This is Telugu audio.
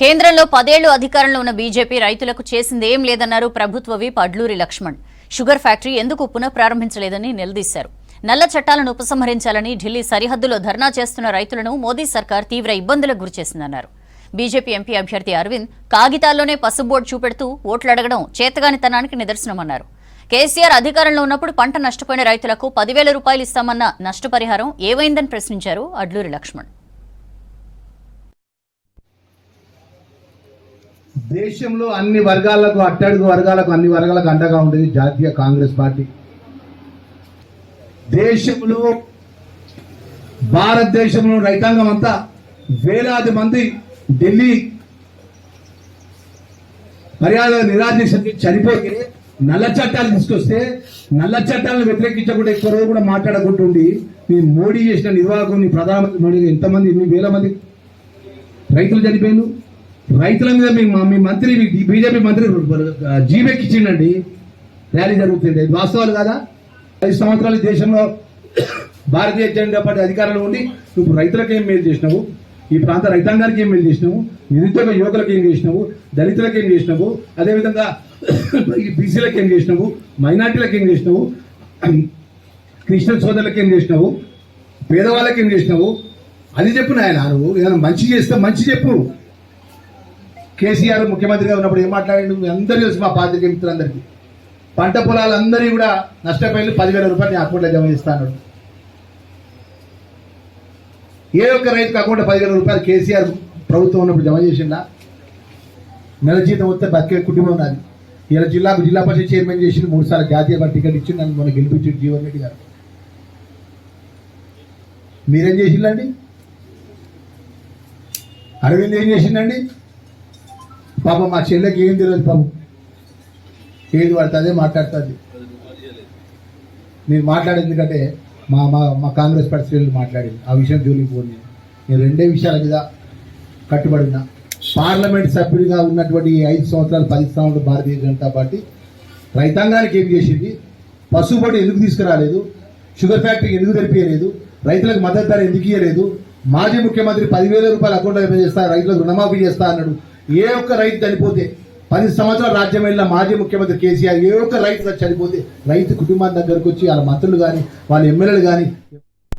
కేంద్రంలో పదేళ్ళు అధికారంలో ఉన్న బీజేపీ రైతులకు చేసిందేం లేదన్నారు ప్రభుత్వ whip Adluri Laxman. Sugar factory ఎందుకు పునఃప్రారంభించలేదని నిలదీశారు. నల్ల చట్టాలను ఉపసంహరించాలని ఢిల్లీ సరిహద్దులో ధర్నా చేస్తున్న రైతులను మోదీ సర్కార్ తీవ్ర ఇబ్బందులకు గురిచేసిందన్నారు బీజేపీ ఎంపీ అభ్యర్థి అరవింద్ కాగితాల్లోనే పసుబోర్డు చూపెడుతూ ఓట్లడగడం చేతగానితనానికి నిదర్శనమన్నారు. కేసీఆర్ అధికారంలో ఉన్నప్పుడు పంట నష్టపోయిన రైతులకు పదివేల రూపాయలు ఇస్తామన్న నష్టపరిహారం ఏవైందని ప్రశ్నించారు అడ్లూరి లక్ష్మణ్. దేశంలో అన్ని వర్గాలకు అట్టడుగు వర్గాలకు అన్ని వర్గాలకు అండగా ఉండేది జాతీయ కాంగ్రెస్ పార్టీ. దేశంలో భారతదేశంలో రైతాంగం అంతా వేలాది మంది ఢిల్లీ మర్యాద నిరాదేశంకి చనిపోతే నల్ల చట్టాలు తీసుకొస్తే నల్ల చట్టాలను వ్యతిరేకించకుండా ఎక్కువ రోజు కూడా మాట్లాడకుంటుండి మీ మోడీ చేసిన నిర్వాహకుని ప్రధానమంత్రి మోడీ ఎంతమంది ఎన్ని వేల మంది రైతులు చనిపోయిండు రైతుల మీద మీ మీ మంత్రి బీజేపీ మంత్రి జీవెక్కిచ్చిండండి. ర్యాలీ జరుగుతుంది ఇది వాస్తవాలు కాదా? ఐదు సంవత్సరాలు దేశంలో భారతీయ జనతా పార్టీ అధికారంలో ఉండి నువ్వు రైతులకు ఏం మేలు చేసినావు? ఈ ప్రాంత రైతాంగానికి ఏం మేలు చేసినావు? నిరుద్యోగ యువకులకు ఏం చేసినావు? దళితులకు ఏం చేసినావు? అదేవిధంగా ఈ బీసీలకు ఏం చేసినావు? మైనార్టీలకు ఏం చేసినావు? క్రిస్టియన్ సోదరులకు ఏం చేసినావు? పేదవాళ్ళకి ఏం చేసినావు? అది చెప్పు నాయన నువ్వు. ఏదైనా మంచి చేస్తే మంచి చెప్పు. కేసీఆర్ ముఖ్యమంత్రిగా ఉన్నప్పుడు ఏం మాట్లాడండి? మీ అందరూ తెలుసు మా పాత్రిక మిత్రులందరికీ. పంట పొలాలందరినీ కూడా నష్టపోయి పదివేల రూపాయలు నేను అకౌంట్లో జమ చేస్తాను ఏ ఒక్క రైతుకు అకౌంట్ పదివేల రూపాయలు కేసీఆర్ ప్రభుత్వం ఉన్నప్పుడు జమ చేసిండా? నెల జీతం వస్తే బతికే కుటుంబం నాది. ఇలా జిల్లాకు జిల్లా పరిషత్ చైర్మన్ చేసి మూడుసార్లు జాతీయ పార్టీ టికెట్ ఇచ్చి నన్ను మొన్న గెలిపించి జీవన్ రెడ్డి గారు. మీరేం చేసిండండి అరవింద్ ఏం చేసిండండి? పాపం మా చెల్లెకి ఏం తెలియదు పాపం. ఏది పడితే అదే మాట్లాడుతుంది. నేను మాట్లాడేది ఎందుకంటే మా మా మా కాంగ్రెస్ పార్టీ శ్రేణులు మాట్లాడింది. ఆ విషయం జోలికి పోను. నేను నేను రెండే విషయాల మీద కట్టుబడిన పార్లమెంట్ సభ్యుడిగా ఉన్నటువంటి ఐదు సంవత్సరాలు పది సంవత్సరాలు భారతీయ జనతా పార్టీ రైతాంగానికి ఏం చేసింది? పశువుబడి ఎందుకు తీసుకురాలేదు? షుగర్ ఫ్యాక్టరీ ఎందుకు తెరిపించలేదు రైతులకు మద్దతు ధర ఎందుకు ఇవ్వలేదు మాజీ ముఖ్యమంత్రి పదివేల రూపాయలు అకౌంట్లో చేస్తా రైతులకు రుణమాఫీ చేస్తా అన్నాడు. ఏ ఒక్క రైతు చనిపోతే పది సంవత్సరాల రాజ్యం వెళ్ళిన మాజీ ముఖ్యమంత్రి కేసీఆర్ ఏ ఒక్క రైతు చనిపోతే రైతు కుటుంబం దగ్గరకు వచ్చి వాళ్ళ మంత్రులు కానీ వాళ్ళ ఎమ్మెల్యేలు కానీ